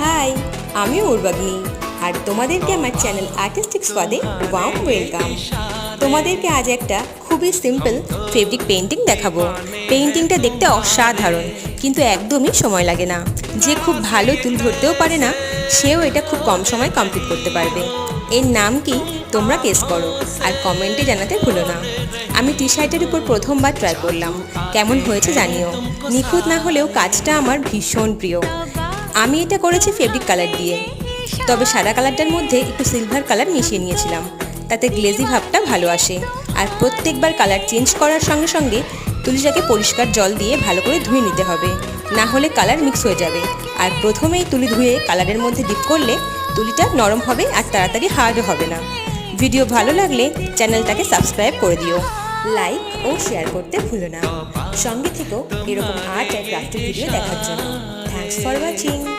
High, আমি উর্বাগ্নি আর তোমাদেরকে আমার চ্যানেল আর্টিস্টিক স্পাদে ওয়াম ওয়েলকাম তোমাদেরকে আজ একটা খুবই সিম্পল ফেব্রিক পেন্টিং দেখাবো। পেন্টিংটা দেখতে অসাধারণ, কিন্তু একদমই সময় লাগে না। যে খুব ভালো তুল ধরতেও পারে না, সেও এটা খুব কম সময় কমপ্লিট করতে পারবে। এর নাম কি? তোমরা কেস করো, আর কমেন্টে জানাতে ভুলো না। আমি টি শার্টের উপর প্রথমবার ট্রাই করলাম। কেমন হয়েছে জানিও। নিখুঁত না হলেও কাজটা আমার ভীষণ প্রিয়। আমি এটা করেছি ফেব্রিক কালার দিয়ে। তবে সাদা কালারটার মধ্যে একটু সিলভার কালার মিশিয়ে নিয়েছিলাম। তাতে গ্লেজি ভাবটা ভালো আসে। আর প্রত্যেকবার কালার চেঞ্জ করার সঙ্গে সঙ্গে তুলিটাকে পরিষ্কার জল দিয়ে ভালো করে ধুয়ে নিতে হবে। না হলে কালার মিক্স হয়ে যাবে। আর প্রথমেই তুলি ধুয়ে কালারের মধ্যে ডিপ করলে তুলিটা নরম হবে আর তাড়াতাড়ি হার্ডও হবে না। ভিডিও ভালো লাগলে চ্যানেলটাকে সাবস্ক্রাইব করে দিও। লাইক ও শেয়ার করতে ভুলো না। সঙ্গে থেকেও এরকম আর্ট অ্যান্ড ক্রাফটের ভিডিও দেখার জন্য। for watching.